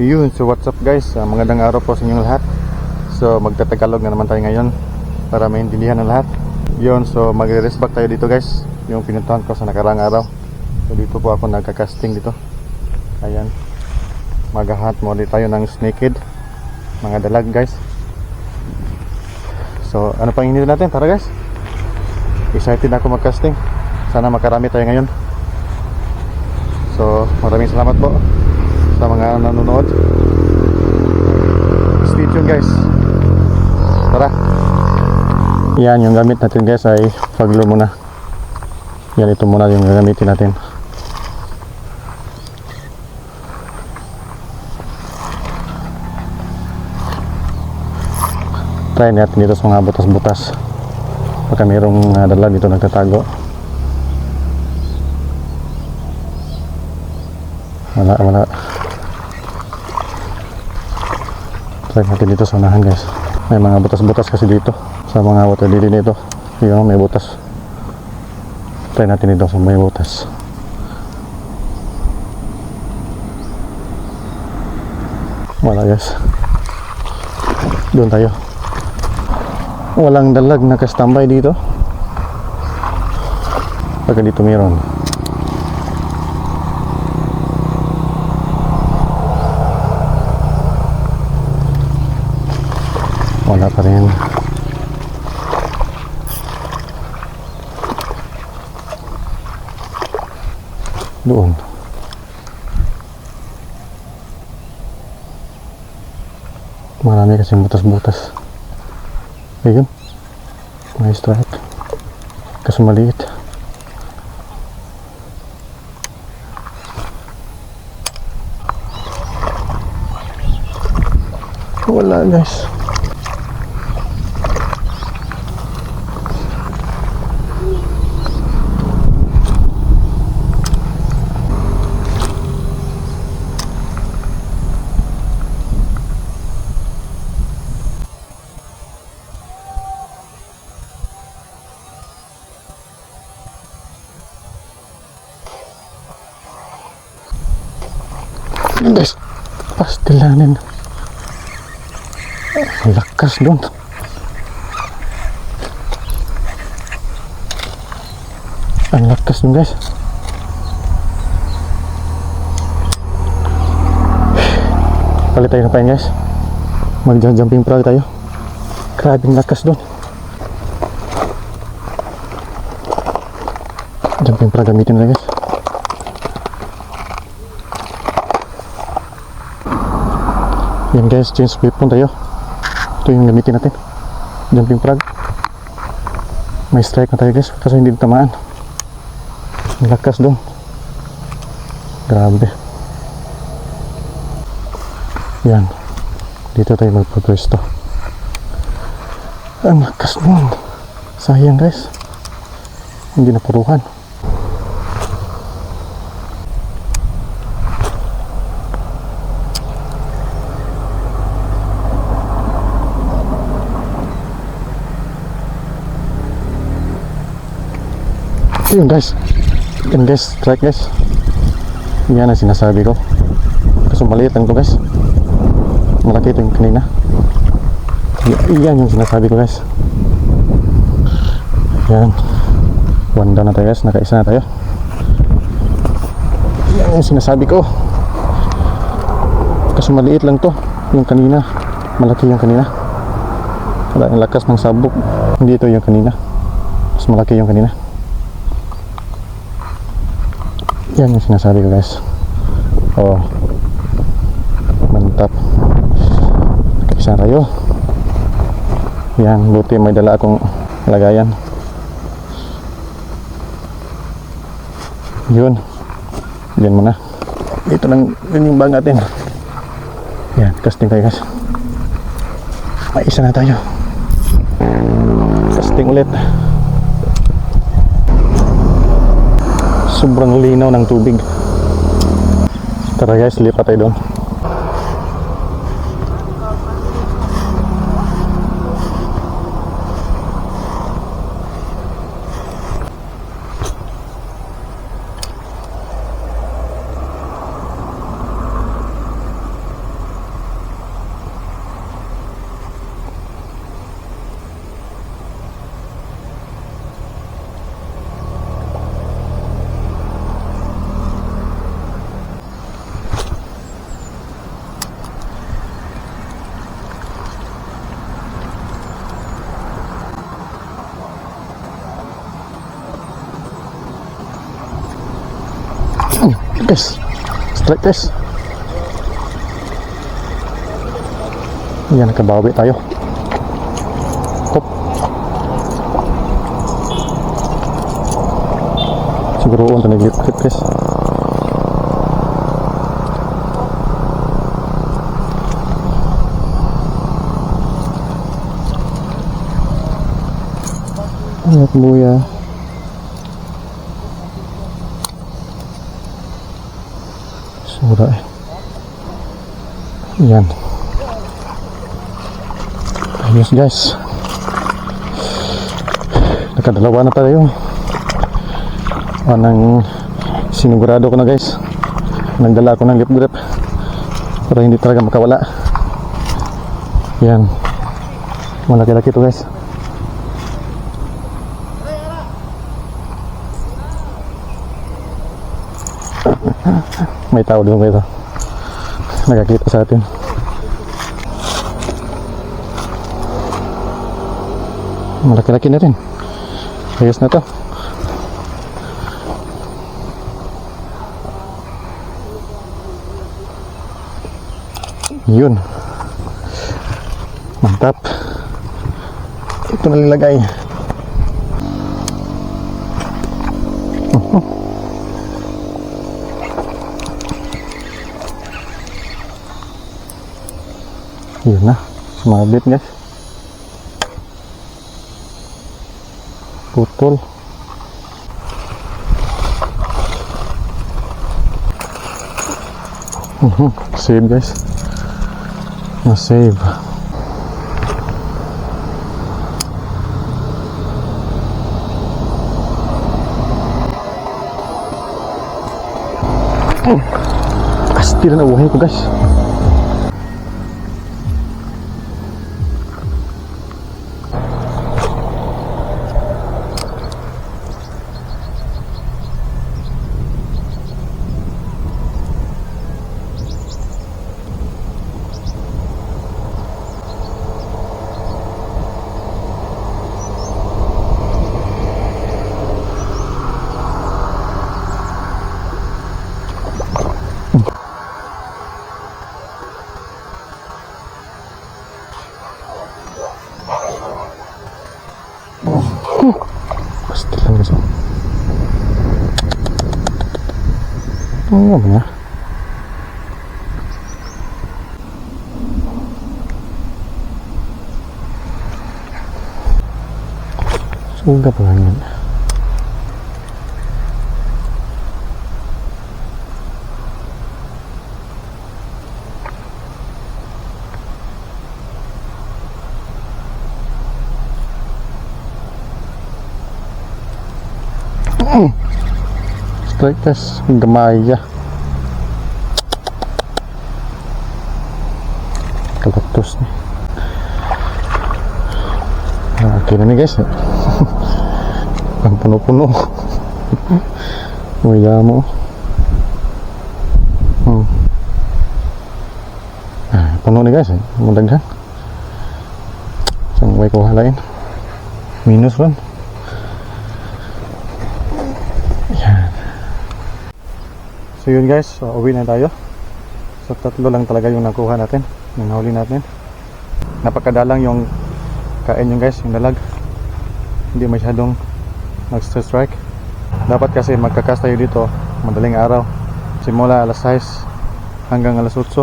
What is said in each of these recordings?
Yun, so what's up guys? Uh, magandang araw po sa inyong lahat. So magtatagalog na naman tayo ngayon para maintindihan ng lahat. Yun, so magre-rest back tayo dito guys. Yung pinuntahan ko sa nakarang araw. So dito po ako nagka-casting dito. Ayan. Maghahat mo ulit tayo ng snakehead. Mga dalag guys. So ano pang hinihintay natin? Tara guys. Excited ako mag-casting. Sana makarami tayo ngayon. So maraming salamat po sa mga nanonood. Stay tuned guys. Tara. Yan yung gamit natin guys ay faglo muna. Yan ito muna yung gagamitin natin. Try natin dito sa mga butas-butas. Baka mayroong uh, dala dito nagtatago. Wala, wala. Try natin dito sa unahan guys. May mga butas-butas kasi dito. Sa mga water lily nito. Yun, may butas. Try natin dito sa may butas. Wala guys. Doon tayo. Walang dalag na kastambay dito. Pagka dito meron. Wala pa rin. Doon. Marami kasing butas-butas. Ayun. May strike. Kaso maliit. Wala guys. Guys, pastilanin. Lakas doon. Ang lakas doon guys. Palit tayo ng pain guys. Mag-jumping frog tayo. Grabe ang lakas doon. Jumping frog gamitin na guys. Yan guys, change weapon tayo. Ito yung gamitin natin. Jumping frog. May strike na tayo guys, kasi hindi tamaan. Ang lakas doon. Grabe. Yan. Dito tayo magpapwesto. Ang lakas doon. Sayang guys. Hindi napuruhan. Yun guys. Yan guys, strike guys. Yan ang sinasabi ko. Kaso maliit lang to guys. Malaki ito yung kanina. Yan yung sinasabi ko guys. Yan. One down na tayo guys. Nakaisa na tayo. Yan yung sinasabi ko. Kaso maliit lang to. Yung kanina. Malaki yung kanina. Wala ang lakas ng sabog. Hindi ito yung kanina. Mas malaki yung kanina. Yan yung sinasabi ko guys. Oh. Mantap. Nakaisa tayo. Yan, buti may dala akong lagayan. Yun. Yan muna. Ito lang, yun yung bag natin. Yan, casting tayo guys. May isa na tayo. Casting ulit. Sobrang linaw ng tubig. Tara guys lipat tayo doon guys. Strike guys. Yan, nakabawi tayo. Hop. Siguro on tanaglit guys. Anak buya. Sura eh. Yan. Ayos guys. Nakadalawa na tayo. Anang sinigurado ko na guys. Nagdala ko ng lip grip. Para hindi talaga makawala. Yan. Malaki-laki to guys. May tao ba ito? Nakakita sa atin. Malaki-laki na rin. Ayos na to. Yun. Mantap. Ito na nilagay. Yun na. Sumabit guys. Putol. Mhm, Save guys. Na-save. Oh, Astir na buhay ko guys. Pasti lang guys. Ano ba niya? Suga pa lang yan. Test. Gamaya. Kalatos ni. Ah, okay na ni guys. Ang puno-puno. Maya mo. Hmm. Ah, puno ni guys. Eh. Mudaghan. Isang way ko halain. Minus lang. So yun guys, so, uwi na tayo. So tatlo lang talaga yung nakuha natin, yung natin. Napakadalang yung kain yung guys, yung dalag. Hindi masyadong mag-strike. Dapat kasi magkakas tayo dito, madaling araw. Simula alas 6 hanggang alas 8.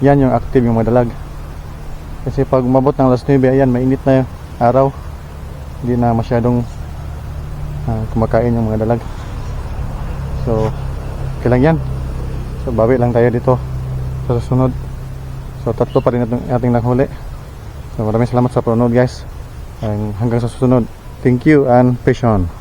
Yan yung active yung madalag. Kasi pag umabot ng alas 9, ayan, mainit na yung araw. Hindi na masyadong ah, kumakain yung mga dalag. So, okay lang yan. So, bawi lang tayo dito sa susunod. So, tatlo pa rin ating, ating naghuli. So, maraming salamat sa panonood guys. And hanggang sa susunod. Thank you and peace on.